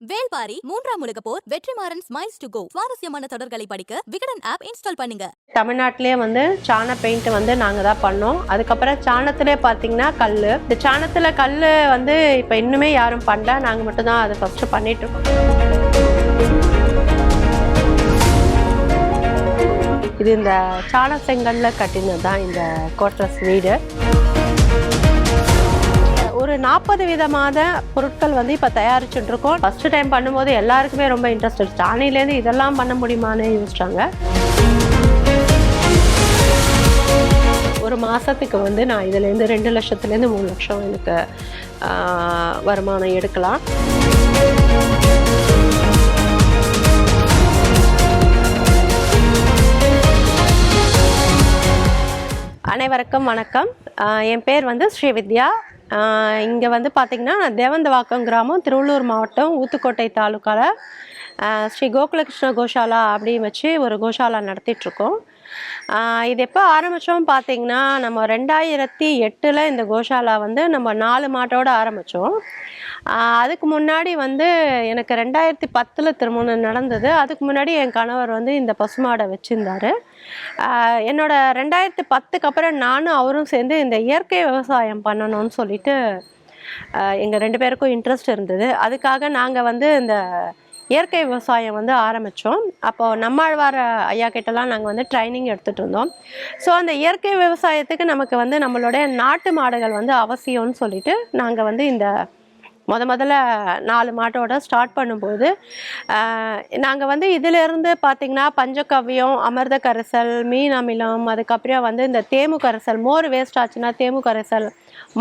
வேல்பாரி மூன்றாம் உலக போர் வெற்றிமாறன் ஸ்மைல்ஸ் டு கோ சுவாரஸ்யமான தொடர்களை படிக்க விகடன் ஆப் இன்ஸ்டால் பண்ணுங்க. தமிழ்நாட்டிலே வந்து சாண பெயிண்ட் வந்து நாங்கள் தான் பண்ணோம். அதுக்கப்புறம் சாணத்திலே பார்த்தீங்கன்னா கல் இந்த சாணத்தில் கல் வந்து இப்போ இன்னுமே யாரும் பண்ணல. நாங்கள் மட்டும்தான் அதை ஃபஸ்ட்டு பண்ணிட்டு இருக்கோம். இது இந்த சாண செங்கல்ல கட்டினது தான் இந்த கோட்ரஸ் வீடு. ஒரு நாற்பது விதமான பொருட்கள் வந்து இப்போ தயாரிச்சுட்டு இருக்கோம் ஃபர்ஸ்ட் டைம் பண்ணும்போது எல்லாருக்குமே ரொம்ப இன்ட்ரெஸ்ட் சாணிலேருந்து இதெல்லாம் பண்ண முடியுமான்னு யோசிச்சாங்க. ஒரு மாதத்துக்கு வந்து நான் இதுலேருந்து ரெண்டு லட்சத்துலேருந்து மூணு லட்சம் எனக்கு வருமானம் எடுக்கலாம். அனைவருக்கும் வணக்கம். என் பேர் வந்து ஸ்ரீவித்யா. இங்கே வந்து பார்த்திங்கன்னா தேவந்தவாக்கம் கிராமம் திருவள்ளூர் மாவட்டம் ஊத்துக்கோட்டை தாலுக்காவில் ஸ்ரீ கோகுலகிருஷ்ண கோஷாலா அப்படின்னு வச்சு ஒரு கோஷாலா நடத்திட்டுருக்கோம் இது எப்போ ஆரம்பித்தோம் பார்த்தீங்கன்னா நம்ம ரெண்டாயிரத்தி எட்டில் இந்த கோஷாலா வந்து நம்ம நாலு மாட்டோட ஆரம்பித்தோம் அதுக்கு முன்னாடி வந்து எனக்கு ரெண்டாயிரத்தி பத்தில் திருமணம் நடந்தது. அதுக்கு முன்னாடி என் கணவர் வந்து இந்த பசுமாடை வச்சுருந்தாரு. என்னோட ரெண்டாயிரத்தி பத்துக்கு அப்புறம் நானும் அவரும் சேர்ந்து இந்த இயற்கை விவசாயம் பண்ணணும்னு சொல்லிட்டு எங்கள் ரெண்டு பேருக்கும் இன்ட்ரெஸ்ட் இருந்தது. அதுக்காக நாங்கள் வந்து இந்த இயற்கை விவசாயம் வந்து ஆரம்பித்தோம் அப்போது நம்மாழ்வார் ஐயா கிட்டலாம் நாங்கள் வந்து ட்ரைனிங் எடுத்துகிட்டு இருந்தோம். ஸோ அந்த இயற்கை விவசாயத்துக்கு நமக்கு வந்து நம்மளுடைய நாட்டு மாடுகள் வந்து அவசியம்னு சொல்லிட்டு நாங்கள் வந்து இந்த முத முதல்ல நாலு மாட்டோட ஸ்டார்ட் பண்ணும்போது நாங்கள் வந்து இதிலிருந்து பார்த்திங்கன்னா பஞ்சகவ்யம் அமிர்த கரைசல் மீன் அமிலம் அதுக்கப்புறம் வந்து இந்த தேமு கரைசல் மோர் வேஸ்ட் ஆச்சுன்னா தேமு கரைசல்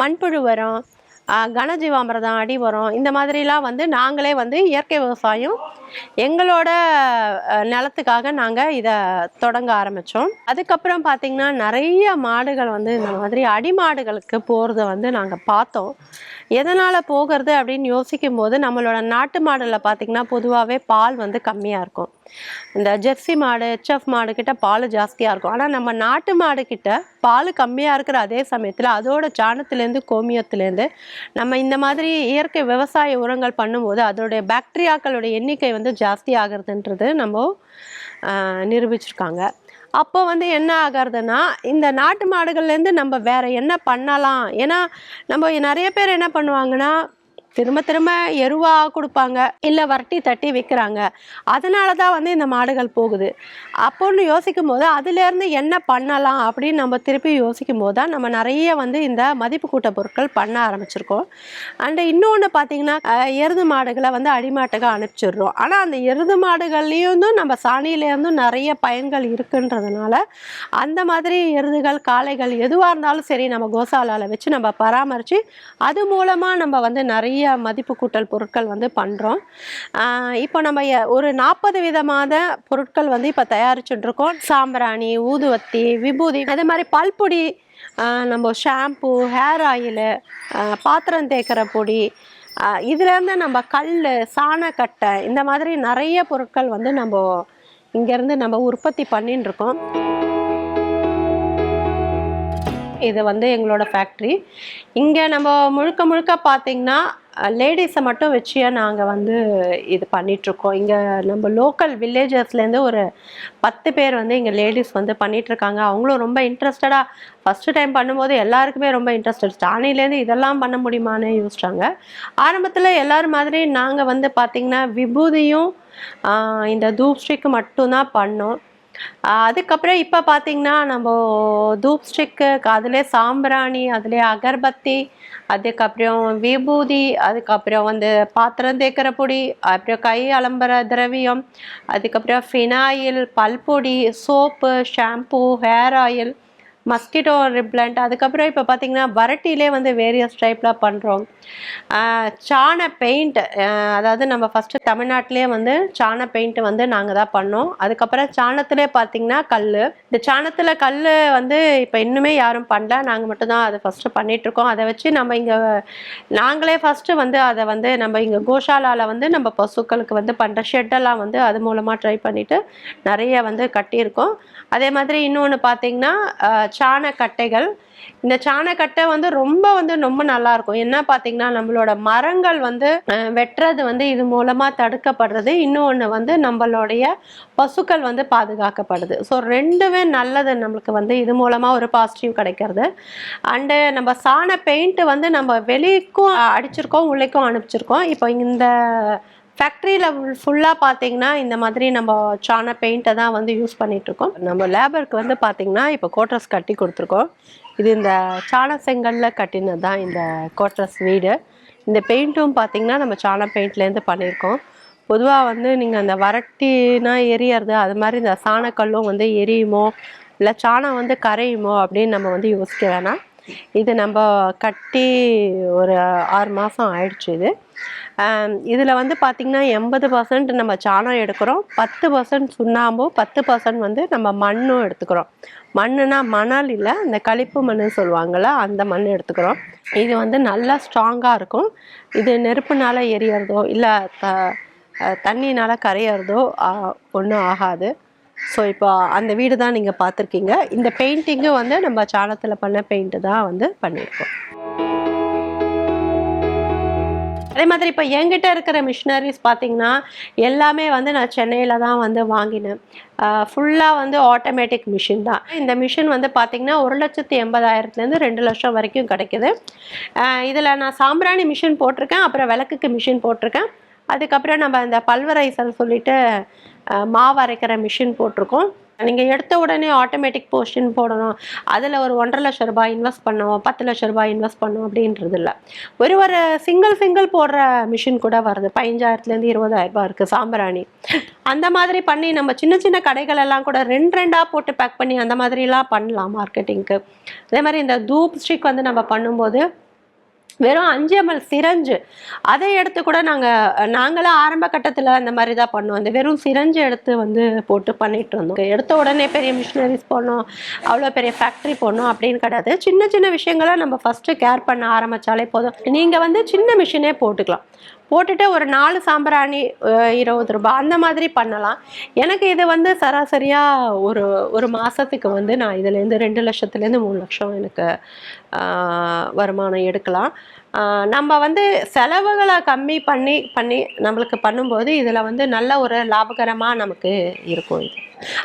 மண்புழு உரம் கனஜீவாமிரதம் அடி உரம் இந்த மாதிரிலாம் வந்து நாங்களே வந்து இயற்கை விவசாயம் எங்களோட நிலத்துக்காக நாங்கள் இதை தொடங்க ஆரம்பித்தோம் அதுக்கப்புறம் பார்த்திங்கன்னா நிறைய மாடுகள் வந்து இந்த மாதிரி அடி மாடுகளுக்கு போகிறத வந்து நாங்கள் பார்த்தோம். எதனால் போகிறது அப்படின்னு யோசிக்கும் போது நம்மளோட நாட்டு மாடலில் பார்த்திங்கன்னா பொதுவாகவே பால் வந்து கம்மியாக இருக்கும். இந்த ஜெர்சி மாடு ஹெச்எஃப் மாடு கிட்ட பால் ஜாஸ்தியாக இருக்கும். ஆனால் நம்ம நாட்டு மாடு கிட்ட பால் கம்மியாக இருக்கிற அதே சமயத்தில் அதோட சாணத்துலேருந்து கோமியத்துலேருந்து நம்ம இந்த மாதிரி இயற்கை விவசாய உரங்கள் பண்ணும்போது அதோடைய பாக்டீரியாக்களுடைய எண்ணிக்கை வந்து ஜாஸ்தி ஆகிறதுன்றது நம்ம நிரூபிச்சிருக்காங்க. அப்போ வந்து என்ன ஆகிறதுனா இந்த நாட்டு மாடுகள்லேருந்து நம்ம வேறு என்ன பண்ணலாம்? ஏன்னா நம்ம நிறைய பேர் என்ன பண்ணுவாங்கன்னா திரும்ப திரும்ப எருவாக கொடுப்பாங்க. இல்லை வரட்டி தட்டி விற்கிறாங்க அதனால தான் வந்து இந்த மாடுகள் போகுது. அப்போன்னு யோசிக்கும் போது அதுலேருந்து என்ன பண்ணலாம் அப்படின்னு நம்ம திருப்பி யோசிக்கும் போது தான் நம்ம நிறைய வந்து இந்த மதிப்பு கூட்ட பொருட்கள் பண்ண ஆரம்பிச்சிருக்கோம். அண்டு இன்னொன்று பார்த்தீங்கன்னா எருது மாடுகளை வந்து அடிமாட்டுக்கு அனுப்பிச்சிடுறோம். ஆனால் அந்த எருது மாடுகள்லேயும் நம்ம சாணியிலேருந்தும் நிறைய பயன்கள் இருக்குன்றதுனால அந்த மாதிரி எருதுகள் காளைகள் எதுவாக இருந்தாலும் சரி நம்ம கோசாலாவில் வச்சு நம்ம பராமரித்து அது மூலமாக நம்ம வந்து நிறைய மதிப்பு கூட்டல் பொருட்கள் வந்து பண்ணுறோம் இப்போ நம்ம ஒரு நாற்பது விதமான பொருட்கள் வந்து இப்போ தயாரிச்சுட்டு இருக்கோம் சாம்பிராணி ஊதுவத்தி விபூதி அதே மாதிரி பல்பொடி நம்ம ஷாம்பு ஹேர் ஆயிலு பாத்திரம் தேய்க்கிற பொடி இதுலேருந்து நம்ம கல் சாணக்கட்டை இந்த மாதிரி நிறைய பொருட்கள் வந்து நம்ம இங்கேருந்து நம்ம உற்பத்தி பண்ணின்னு இருக்கோம் இது வந்து எங்களோட ஃபேக்ட்ரி இங்கே நம்ம முழுக்க முழுக்க பார்த்தீங்கன்னா லேடிஸை மட்டும் வச்சு நாங்கள் வந்து இது பண்ணிகிட்ருக்கோம் இங்கே நம்ம லோக்கல் வில்லேஜஸ்லேருந்து ஒரு பத்து பேர் வந்து இங்கே லேடிஸ் வந்து பண்ணிகிட்ருக்காங்க அவங்களும் ரொம்ப இன்ட்ரெஸ்டடாக ஃபஸ்ட்டு டைம் பண்ணும்போது எல்லாருக்குமே ரொம்ப இன்ட்ரெஸ்டட் ஸ்டானிலேருந்து இதெல்லாம் பண்ண முடியுமான்னு யோசிச்சாங்க. ஆரம்பத்தில் எல்லோரும் மாதிரி நாங்கள் வந்து பார்த்திங்கன்னா விபூதியும் இந்த தூப் ஸ்டிக்கு மட்டும்தான் பண்ணோம். அதுக்கப்புறம் இப்போ பார்த்திங்கன்னா நம்ம தூப் ஸ்டிக்கு அதிலே சாம்பிராணி அதிலே அகர்பத்தி அதுக்கப்புறம் விபூதி அதுக்கப்புறம் வந்து பாத்திரம் தேக்கிற பொடி அப்புறம் கை அலம்பர திரவியம் அதுக்கப்புறம் phenyl பல்பொடி soap shampoo hair oil mosquito repellent அதுக்கப்புறம் இப்போ பார்த்தீங்கன்னா வரட்டிலே வந்து வேரியஸ் டைப்பில் பண்ணுறோம் சாண பெயிண்ட் அதாவது நம்ம ஃபஸ்ட்டு தமிழ்நாட்டிலே வந்து சாண பெயிண்ட் வந்து நாங்கள் தான் பண்ணோம். அதுக்கப்புறம் சாணத்திலே பார்த்தீங்கன்னா கல் இந்த சாணத்தில் கல் வந்து இப்போ இன்னுமே யாரும் பண்ணல. நாங்கள் மட்டும்தான் அதை ஃபஸ்ட்டு பண்ணிகிட்ருக்கோம் அதை வச்சு நம்ம இங்கே நாங்களே ஃபஸ்ட்டு வந்து அதை வந்து நம்ம இங்கே கோஷாலாவில் வந்து நம்ம பசுக்களுக்கு வந்து பண்ணுற ஷெட்டெல்லாம் வந்து அது மூலமாக ட்ரை பண்ணிவிட்டு நிறைய வந்து கட்டியிருக்கோம். அதே மாதிரி இன்னொன்று பார்த்தீங்கன்னா சாணக்கட்டைகள். இந்த சாணக்கட்டை வந்து ரொம்ப வந்து ரொம்ப நல்லா இருக்கும் என்ன பார்த்தீங்கன்னா நம்மளோட மரங்கள் வந்து வெட்டுறது வந்து இது மூலமாக தடுக்கப்படுறது. இன்னொன்று வந்து நம்மளுடைய பசுக்கள் வந்து பாதுகாக்கப்படுது. ஸோ ரெண்டுமே நல்லது நம்மளுக்கு வந்து இது மூலமாக ஒரு பாசிட்டிவ் கிடைக்கிறது. அண்டு நம்ம சாண பெயிண்ட்டு வந்து நம்ம வெளிக்கும் அடிச்சிருக்கோம் உள்ளேக்கும் அனுப்பிச்சிருக்கோம். இப்போ இந்த ஃபேக்ட்ரியில் ஃபுல்லாக பார்த்தீங்கன்னா இந்த மாதிரி நம்ம சாண பெயிண்ட்டை தான் வந்து யூஸ் பண்ணிகிட்ருக்கோம் நம்ம லேபருக்கு வந்து பார்த்தீங்கன்னா இப்போ கோட்ரஸ் கட்டி கொடுத்துருக்கோம். இது இந்த சாண செங்கல்ல கட்டினது தான் இந்த கோட்ரஸ் வீடு. இந்த பெயிண்ட்டும் பார்த்தீங்கன்னா நம்ம சாண பெயிண்ட்லேருந்து பண்ணியிருக்கோம். பொதுவாக வந்து நீங்கள் அந்த வறட்டினா எரியறது அது மாதிரி இந்த சாணக்கல்லும் வந்து எரியுமோ இல்லை சாணம் வந்து கரையுமோ அப்படின்னு நம்ம வந்து யோசிக்க வேணாம். இது நம்ம கட்டி ஒரு ஆறு மாதம் ஆயிடுச்சு இது. இதில் வந்து பார்த்திங்கன்னா எண்பது பர்சன்ட் நம்ம சாணம் எடுக்கிறோம் பத்து பர்சன்ட் சுண்ணாம்பும் பத்து பர்சன்ட் வந்து நம்ம மண்ணும் எடுத்துக்கிறோம். மண்ணுனா மணல் இல்லை இந்த கழிப்பு மண் சொல்லுவாங்கள்ல அந்த மண் எடுத்துக்கிறோம். இது வந்து நல்லா ஸ்ட்ராங்காக இருக்கும். இது நெருப்புனால எரியறதோ இல்லை த தண்ணினால் கரையிறதோ ஒன்றும் ஆகாது. ஸோ இப்போ அந்த வீடு தான் நீங்கள் பார்த்துருக்கீங்க. இந்த பெயிண்டிங்கும் வந்து நம்ம சாணத்தில் பண்ண பெயிண்ட்டு தான் வந்து பண்ணியிருக்கோம். அதே மாதிரி இப்போ என்கிட்ட இருக்கிற மிஷினரிஸ் பார்த்தீங்கன்னா எல்லாமே வந்து நான் சென்னையில் தான் வந்து வாங்கினேன். ஃபுல்லாக வந்து ஆட்டோமேட்டிக் மிஷின் தான். இந்த மிஷின் வந்து பார்த்தீங்கன்னா ஒரு லட்சத்தி எண்பதாயிரத்துலேருந்து ரெண்டு லட்சம் வரைக்கும் கிடைக்குது. இதில் நான் சாம்பிராணி மிஷின் போட்டிருக்கேன் அப்புறம் விளக்குக்கு மிஷின் போட்டிருக்கேன். அதுக்கப்புறம் நம்ம இந்த பல்வரைசர் சொல்லிட்டு மாவு அரைக்கிற மிஷின் போட்டிருக்கோம். நீங்கள் எடுத்த உடனே ஆட்டோமேட்டிக் போர்ஷன் போடணும். அதில் ஒரு ஒன்றரை லட்ச ரூபாய் இன்வெஸ்ட் பண்ணோம் பத்து லட்ச ரூபாய் இன்வெஸ்ட் பண்ணோம் அப்படின்றது இல்லை. ஒரு ஒரு சிங்கிள் சிங்கிள் போடுற மிஷின் கூட வருது. பதினஞ்சாயிரத்துலேருந்து இருபதாயிரம் ரூபாய் இருக்குது சாம்பிராணி. அந்த மாதிரி பண்ணி நம்ம சின்ன சின்ன கடைகள் எல்லாம் கூட ரெண்டு ரெண்டாக போட்டு பேக் பண்ணி அந்த மாதிரிலாம் பண்ணலாம் மார்க்கெட்டிங்க்கு அதே மாதிரி இந்த தூப் ஸ்டிக் வந்து நம்ம பண்ணும்போது வெறும் அஞ்சு எம்எல் சிரஞ்சு. அதை எடுத்து கூட நாங்கள் நாங்களாம் ஆரம்ப கட்டத்தில் அந்த மாதிரி தான் பண்ணோம் அந்த வெறும் சிரஞ்சு எடுத்து வந்து போட்டு பண்ணிட்டு இருந்தோம் எடுத்த உடனே பெரிய மிஷினரிஸ் போடணும் அவ்வளோ பெரிய ஃபேக்ட்ரி போடணும் அப்படின்னு கிடையாது. சின்ன சின்ன விஷயங்களை நம்ம ஃபஸ்ட்டு கேர் பண்ண ஆரம்பித்தாலே போதும். நீங்கள் வந்து சின்ன மிஷினே போட்டுக்கலாம். போட்டுட்டு ஒரு நாலு சாம்பிராணி இருபது ரூபாய் அந்த மாதிரி பண்ணலாம். எனக்கு இது வந்து சராசரியாக ஒரு ஒரு மாதத்துக்கு வந்து நான் இதுலேருந்து ரெண்டு லட்சத்துலேருந்து மூணு லட்சம் எனக்கு வருமானம் எடுக்கலாம். நம்ம வந்து செலவுகளை கம்மி பண்ணி பண்ணி நம்மளுக்கு பண்ணும்போது இதில் வந்து நல்ல ஒரு லாபகரமாக நமக்கு இருக்கும் இது.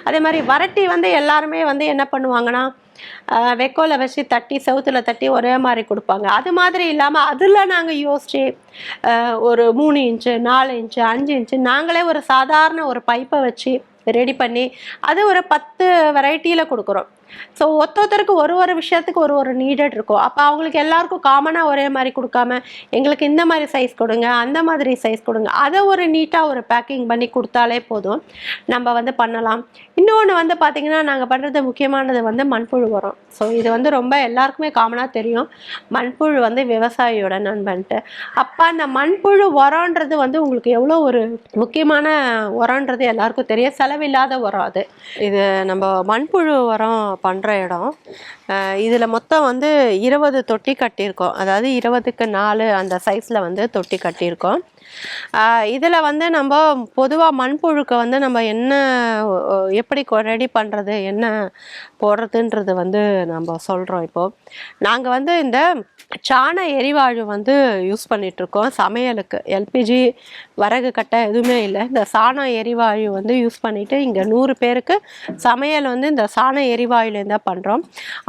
அதே மாதிரி வரட்டி வந்து எல்லாருமே வந்து என்ன பண்ணுவாங்கன்னா வெக்கோவில் வெக்கோல வச்சு தட்டி செவுத்துல தட்டி ஒரே மாதிரி கொடுப்பாங்க. அது மாதிரி இல்லாமல் அதில் நாங்கள் யோசிச்சு ஒரு மூணு இன்ச்சு நாலு இன்ச்சு அஞ்சு இன்ச்சு நாங்களே ஒரு சாதாரண ஒரு பைப்பை வச்சு ரெடி பண்ணி அது ஒரு பத்து வெரைட்டியில் கொடுக்குறோம். ஸோ ஒருத்தருக்கு ஒரு ஒரு விஷயத்துக்கு ஒரு ஒரு நீடட் இருக்கும். அப்போ அவங்களுக்கு எல்லாருக்கும் காமனாக ஒரே மாதிரி கொடுக்காம எங்களுக்கு இந்த மாதிரி சைஸ் கொடுங்க அந்த மாதிரி சைஸ் கொடுங்க அதை ஒரு நீட்டாக ஒரு பேக்கிங் பண்ணி கொடுத்தாலே போதும். நம்ம வந்து பண்ணலாம். இன்னொன்று வந்து பார்த்திங்கன்னா நாங்கள் பண்ணுறது முக்கியமானது வந்து மண்புழு உரம். ஸோ இது வந்து ரொம்ப எல்லாருக்குமே காமனாக தெரியும். மண்புழு வந்து விவசாயியோட நண்பன்ட்டு. அப்போ அந்த மண்புழு உரம்ன்றது வந்து உங்களுக்கு எவ்வளோ ஒரு முக்கியமான உரம்ன்றது எல்லாருக்கும் தெரியும். செலவில்லாத உரம் அது. இது நம்ம மண்புழு உரம் பண்ணுற இடம். இதில் மொத்தம் வந்து இருபது தொட்டி கட்டியிருக்கோம். அதாவது இருபதுக்கு நாலு அந்த சைஸில் வந்து தொட்டி கட்டியிருக்கோம். இதில் வந்து நம்ம பொதுவாக மண்புழுக்க வந்து நம்ம என்ன எப்படி ரெடி பண்ணுறது என்ன போடுறதுன்றது வந்து நம்ம சொல்கிறோம் இப்போது நாங்கள் வந்து இந்த சாண எரிவாயு வந்து யூஸ் பண்ணிகிட்ருக்கோம் சமையலுக்கு. எல்பிஜி வரகு கட்டை எதுவுமே இல்லை. இந்த சாண எரிவாயு வந்து யூஸ் பண்ணிவிட்டு இங்கே நூறு பேருக்கு சமையல் வந்து இந்த சாண எரிவாயுலேருந்து தான் பண்ணுறோம்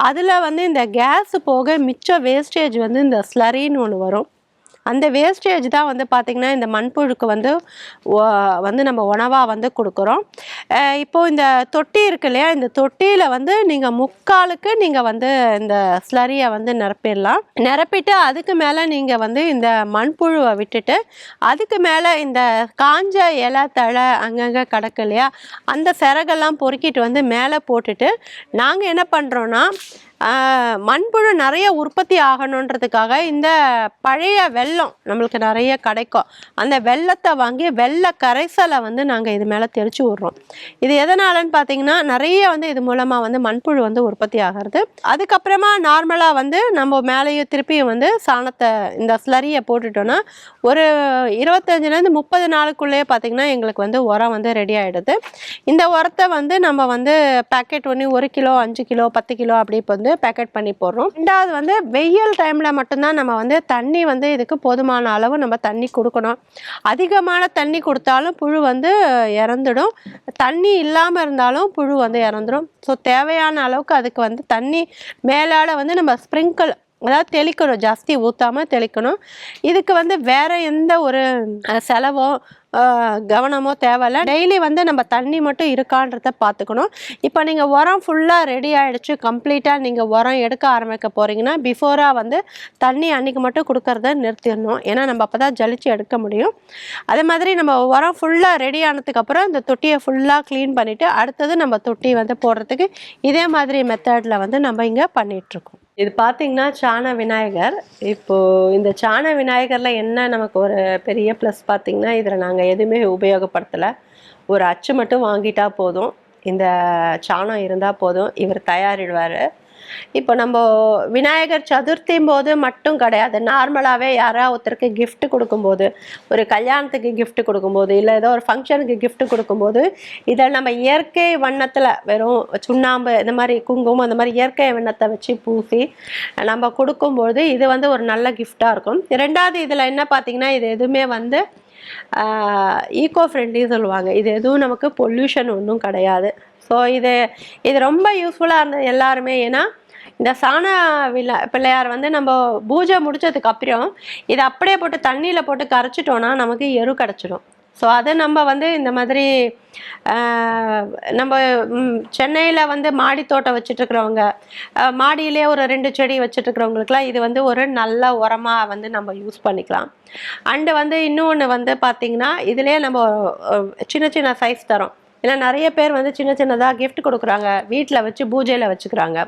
அதில் வந்து இந்த கேஸு போக மிச்ச வேஸ்டேஜ் வந்து இந்த ஸ்லரின்னு ஒன்று வரும். அந்த வேஸ்டேஜ் தான் வந்து பார்த்திங்கன்னா இந்த மண்புழுக்கு வந்து வந்து நம்ம உணவாக வந்து கொடுக்குறோம். இப்போது இப்போ இந்த தொட்டி இருக்கு இல்லையா இந்த தொட்டியில் வந்து நீங்கள் முக்காலுக்கு நீங்கள் வந்து இந்த ஸ்லரியை வந்து நிரப்பிடலாம். நிரப்பிட்டு அதுக்கு மேலே நீங்கள் வந்து இந்த மண்புழுவை விட்டுட்டு அதுக்கு மேலே இந்த காஞ்ச இலை தழை அங்கங்கே கிடக்கு இல்லையா அந்த சிறகெல்லாம் பொறுக்கிட்டு வந்து மேலே போட்டுட்டு நாங்கள் என்ன பண்ணுறோன்னா மண்புழு நிறைய உற்பத்தி ஆகணுன்றதுக்காக இந்த பழைய வெல்லம் நம்மளுக்கு நிறைய கிடைக்கும். அந்த வெல்லத்தை வாங்கி வெள்ளை கரைசலை வந்து நாங்கள் இது மேலே தெளிச்சு விட்றோம். இது எதனாலன்னு பார்த்தீங்கன்னா நிறைய வந்து இது மூலமாக வந்து மண்புழு வந்து உற்பத்தி ஆகிறது. அதுக்கப்புறமா நார்மலாக வந்து நம்ம மேலேயும் திருப்பியும் வந்து சாணத்தை இந்த ஸ்லரியை போட்டுட்டோன்னா ஒரு இருபத்தஞ்சிலேருந்து முப்பது நாளுக்குள்ளேயே பார்த்தீங்கன்னா எங்களுக்கு வந்து உரம் வந்து ரெடி ஆகிடுது இந்த உரத்தை வந்து நம்ம வந்து பேக்கெட் ஒன்று ஒரு கிலோ அஞ்சு கிலோ பத்து கிலோ அப்படி இப்போ வந்து பேக்கெட் பண்ணி போடுறோம். ரெண்டாவது வந்து வெயில் டைமில் மட்டும்தான் நம்ம வந்து தண்ணி வந்து இதுக்கு போதுமான அளவு நம்ம தண்ணி கொடுக்கணும். அதிகமான தண்ணி கொடுத்தாலும் புழு வந்து இறந்துடும். தண்ணி இல்லாமல் இருந்தாலும் புழு வந்து இறந்துடும் ஸோ தேவையான அளவுக்கு அதுக்கு வந்து தண்ணி மேலால் வந்து நம்ம ஸ்ப்ரிங்கிள் அதாவது தெளிக்கணும் ஜாஸ்தி ஊற்றாம தெளிக்கணும். இதுக்கு வந்து வேறு எந்த ஒரு செலவோ கவனமோ தேவையில்ல. டெய்லி வந்து நம்ம தண்ணி மட்டும் இருக்கான்றத பார்த்துக்கணும் இப்போ நீங்கள் உரம் ஃபுல்லாக ரெடி ஆகிடுச்சு கம்ப்ளீட்டாக நீங்கள் உரம் எடுக்க ஆரம்பிக்க போகிறீங்கன்னா பிஃபோராக வந்து தண்ணி அன்றைக்கி மட்டும் கொடுக்கறத நிறுத்திடணும். ஏன்னா நம்ம அப்போ தான் ஜலிச்சு எடுக்க முடியும். அதே மாதிரி நம்ம உரம் ஃபுல்லாக ரெடி ஆனதுக்கப்புறம் இந்த தொட்டியை ஃபுல்லாக க்ளீன் பண்ணிவிட்டு அடுத்தது நம்ம தொட்டி வந்து போடுறதுக்கு இதே மாதிரி மெத்தடில் வந்து நம்ம இங்கே பண்ணிகிட்ருக்கோம் இது பார்த்தீங்கன்னா சாண விநாயகர். இப்போது இந்த சாண விநாயகரில் என்ன நமக்கு ஒரு பெரிய ப்ளஸ் பார்த்தீங்கன்னா இதில் நாங்கள் எதுவுமே உபயோகப்படுத்தலை. ஒரு அச்சு மட்டும் வாங்கிட்டா போதும். இந்த சாணம் இருந்தால் போதும். இவர் தயாரிடுவார். இப்போ நம்ம விநாயகர் சதுர்த்தியும் போது மட்டும் கிடையாது. நார்மலாகவே யாராவது ஒருத்தருக்கு கிஃப்ட் கொடுக்கும்போது ஒரு கல்யாணத்துக்கு கிஃப்ட் கொடுக்கும்போது இல்லை ஏதோ ஒரு ஃபங்க்ஷனுக்கு கிஃப்ட் கொடுக்கும்போது இதை நம்ம இயற்கை வண்ணத்தில் வெறும் சுண்ணாம்பு இந்த மாதிரி குங்குமம் அந்த மாதிரி இயற்கை வண்ணத்தை வச்சு பூசி நம்ம கொடுக்கும்போது இது வந்து ஒரு நல்ல கிஃப்டாக இருக்கும். ரெண்டாவது இதில் என்ன பார்த்தீங்கன்னா இது எதுவுமே வந்து ஈகோ ஃப்ரெண்ட்லி சொல்லுவாங்க. இது எதுவும் நமக்கு பொல்யூஷன் ஒன்றும் கிடையாது. ஸோ இது இது ரொம்ப யூஸ்ஃபுல்லாக இருந்தது எல்லாருமே. ஏன்னா இந்த சாண விழா பிள்ளையார் வந்து நம்ம பூஜை முடிச்சதுக்கு அப்புறம் இதை அப்படியே போட்டு தண்ணியில் போட்டு கரைச்சிட்டோன்னா நமக்கு எரு கிடச்சிடும் ஸோ அதை நம்ம வந்து இந்த மாதிரி நம்ம சென்னையில் வந்து மாடி தோட்டம் வச்சுட்ருக்கிறவங்க மாடியிலே ஒரு ரெண்டு செடி வச்சுட்ருக்கிறவங்களுக்குலாம் இது வந்து ஒரு நல்ல உரமாக வந்து நம்ம யூஸ் பண்ணிக்கலாம். அண்டு வந்து இன்னொன்று வந்து பார்த்திங்கன்னா இதுலேயே நம்ம சின்ன சின்ன சைஸ் தரோம். ஏன்னா நிறைய பேர் வந்து சின்ன சின்னதாக கிஃப்ட் கொடுக்குறாங்க. வீட்டில் வச்சு பூஜையில் வச்சுக்கிறாங்க.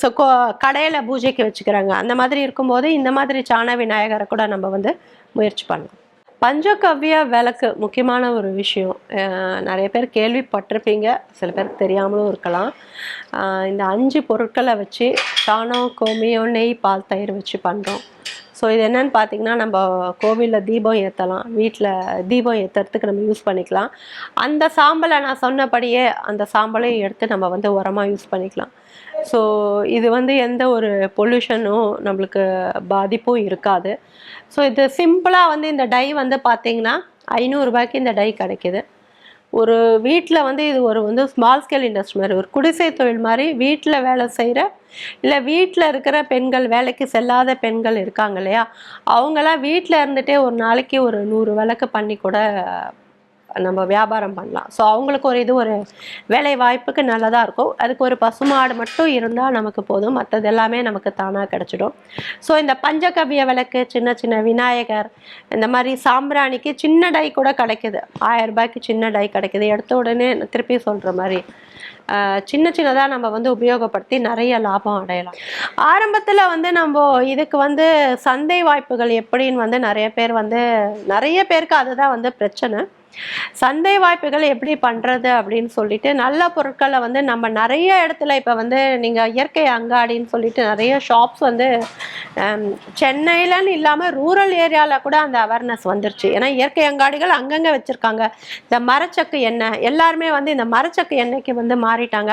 ஸோ கோ கடையில் பூஜைக்கு வச்சுக்கிறாங்க. அந்த மாதிரி இருக்கும்போது இந்த மாதிரி சாண விநாயகரை கூட நம்ம வந்து முயற்சி பண்ணலாம். பஞ்சகவ்ய விளக்கு முக்கியமான ஒரு விஷயம். நிறைய பேர் கேள்விப்பட்டிருப்பீங்க. சில பேருக்கு தெரியாமலும் இருக்கலாம். இந்த அஞ்சு பொருட்களை வச்சு சாணம் கோமியம் நெய் பால் தயிர் வச்சு பண்ணுறோம் ஸோ இது என்னன்னு பார்த்தீங்கன்னா நம்ம கோவிலில் தீபம் ஏற்றலாம் வீட்டில் தீபம் ஏற்றுறதுக்கு நம்ம யூஸ் பண்ணிக்கலாம். அந்த சாம்பலை நான் சொன்னபடியே அந்த சாம்பலையும் எடுத்து நம்ம வந்து உரமாக யூஸ் பண்ணிக்கலாம். ஸோ இது வந்து எந்த ஒரு பொல்யூஷனும் நம்மளுக்கு பாதிப்பும் இருக்காது. ஸோ இது சிம்பிளாக வந்து இந்த டை வந்து பார்த்தீங்கன்னா ஐநூறுரூபாய்க்கு இந்த டை கிடைக்கிது. ஒரு வீட்டில் வந்து இது ஒரு வந்து ஸ்மால் ஸ்கேல் இண்டஸ்ட்ரி மாதிரி ஒரு குடிசை தொழில் மாதிரி வீட்டில் வேலை செய்கிற இல்லை வீட்டில் இருக்கிற பெண்கள் வேலைக்கு செல்லாத பெண்கள் இருக்காங்க இல்லையா? அவங்களாம் வீட்டில் இருந்துகிட்டே ஒரு நாளைக்கு ஒரு நூறு விளக்கு பண்ணி கூட நம்ம வியாபாரம் பண்ணலாம். ஸோ அவங்களுக்கு ஒரு இது ஒரு வேலை வாய்ப்புக்கு நல்லதாக இருக்கும். அதுக்கு ஒரு பசுமாடு மட்டும் இருந்தால் நமக்கு போதும். மற்றது எல்லாமே நமக்கு தானாக கிடச்சிடும். ஸோ இந்த பஞ்சகவ்ய விளக்கு சின்ன சின்ன விநாயகர் இந்த மாதிரி சாம்பிராணிக்கு சின்ன டை கூட கிடைக்குது. ஆயிரம் ரூபாய்க்கு சின்ன டை கிடைக்குது. எடுத்த உடனே திருப்பி சொல்கிற மாதிரி சின்ன சின்னதாக நம்ம வந்து உபயோகப்படுத்தி நிறைய லாபம் அடையலாம். ஆரம்பத்தில் வந்து நம்ம இதுக்கு வந்து சந்தை வாய்ப்புகள் எப்படின்னு வந்து நிறைய பேர் வந்து நிறைய பேருக்கு அதுதான் வந்து பிரச்சனை. சந்தை வாய்ப்புகள் எப்படி பண்ணுறது அப்படின்னு சொல்லிட்டு நல்ல பொருட்களை வந்து நம்ம நிறைய இடத்துல இப்போ வந்து நீங்கள் இயற்கை அங்காடின்னு சொல்லிட்டு நிறைய ஷாப்ஸ் வந்து சென்னையிலன்னு இல்லாமல் ரூரல் ஏரியாவில் கூட அந்த அவேர்னஸ் வந்துருச்சு. ஏன்னா இயற்கை அங்காடிகள் அங்கங்கே வச்சுருக்காங்க. இந்த மரச்சக்கு எண்ணெய் எல்லாருமே வந்து இந்த மரச்சக்கு எண்ணெய்க்கு வந்து மாறிட்டாங்க.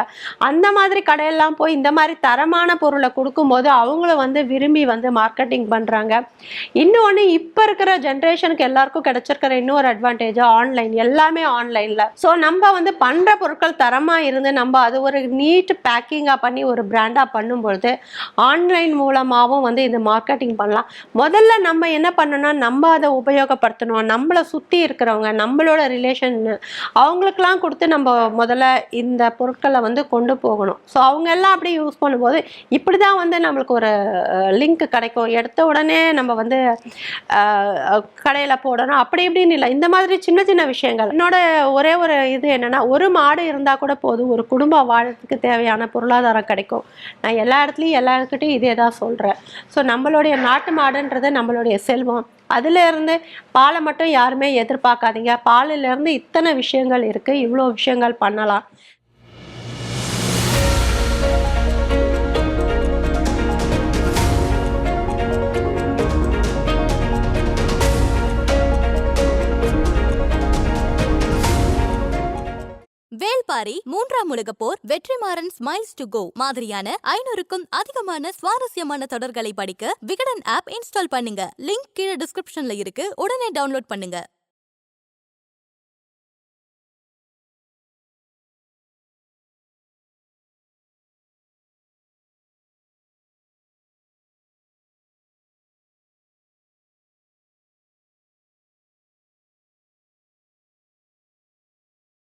அந்த மாதிரி கடையெல்லாம் போய் இந்த மாதிரி தரமான பொருளை கொடுக்கும்போது அவங்களும் வந்து விரும்பி வந்து மார்க்கெட்டிங் பண்ணுறாங்க இன்னொன்று இப்போ இருக்கிற ஜென்ரேஷனுக்கு எல்லாருக்கும் கிடைச்சிருக்கிற இன்னொரு அட்வான்டேஜ் ஆன்லைன் எல்லாமே ஆன்லைனில் ஸோ நம்ம வந்து பண்ணுற பொருட்கள் தரமாக இருந்து நம்ம அது ஒரு நீட் பேக்கிங்காக பண்ணி ஒரு பிராண்டாக பண்ணும்பொழுது ஆன்லைன் மூலமாகவும் வந்து இது மார்க்கெட்டிங் பண்ணலாம். முதல்ல நம்ம என்ன பண்ணணும்னா நம்ம அதை உபயோகப்படுத்தணும். நம்மளை சுற்றி இருக்கிறவங்க நம்மளோட ரிலேஷன் அவங்களுக்கெல்லாம் கொடுத்து நம்ம முதல்ல இந்த பொருட்களை வந்து கொண்டு போகணும். ஸோ அவங்க எல்லாம் அப்படி யூஸ் பண்ணும்போது இப்படி தான் வந்து நம்மளுக்கு ஒரு லிங்க் கிடைக்கும். எடுத்த உடனே நம்ம வந்து கடையில் போடணும். அப்படி இப்படின்னு இல்லை. இந்த மாதிரி சின்ன சின்ன சின்ன விஷயங்கள். என்னோட ஒரே ஒரு இது என்னன்னா ஒரு மாடு இருந்தால் கூட போதும். ஒரு குடும்பம் வாழறதுக்கு தேவையான பொருளாதாரம் கிடைக்கும். நான் எல்லா இடத்துலையும் எல்லாருக்கிட்டையும் இதே தான் சொல்கிறேன் ஸோ நம்மளுடைய நாட்டு மாடுன்றது நம்மளுடைய செல்வம். அதுல இருந்து பாலை மட்டும் யாருமே எதிர்பார்க்காதீங்க. பாலில இருந்து இத்தனை விஷயங்கள் இருக்கு. இவ்வளோ விஷயங்கள் பண்ணலாம். வேல்பாரி மூன்றாம் உலகப் போர் வெற்றிமாறன் ஸ்மைல்ஸ் டு கோ மாதிரியான ஐநூறுக்கும் அதிகமான சுவாரஸ்யமான தொடர்களை படிக்க விகடன் ஆப் இன்ஸ்டால் பண்ணுங்க. லிங்க் கீழே டிஸ்கிரிப்ஷன்ல இருக்கு. உடனே டவுன்லோட் பண்ணுங்க.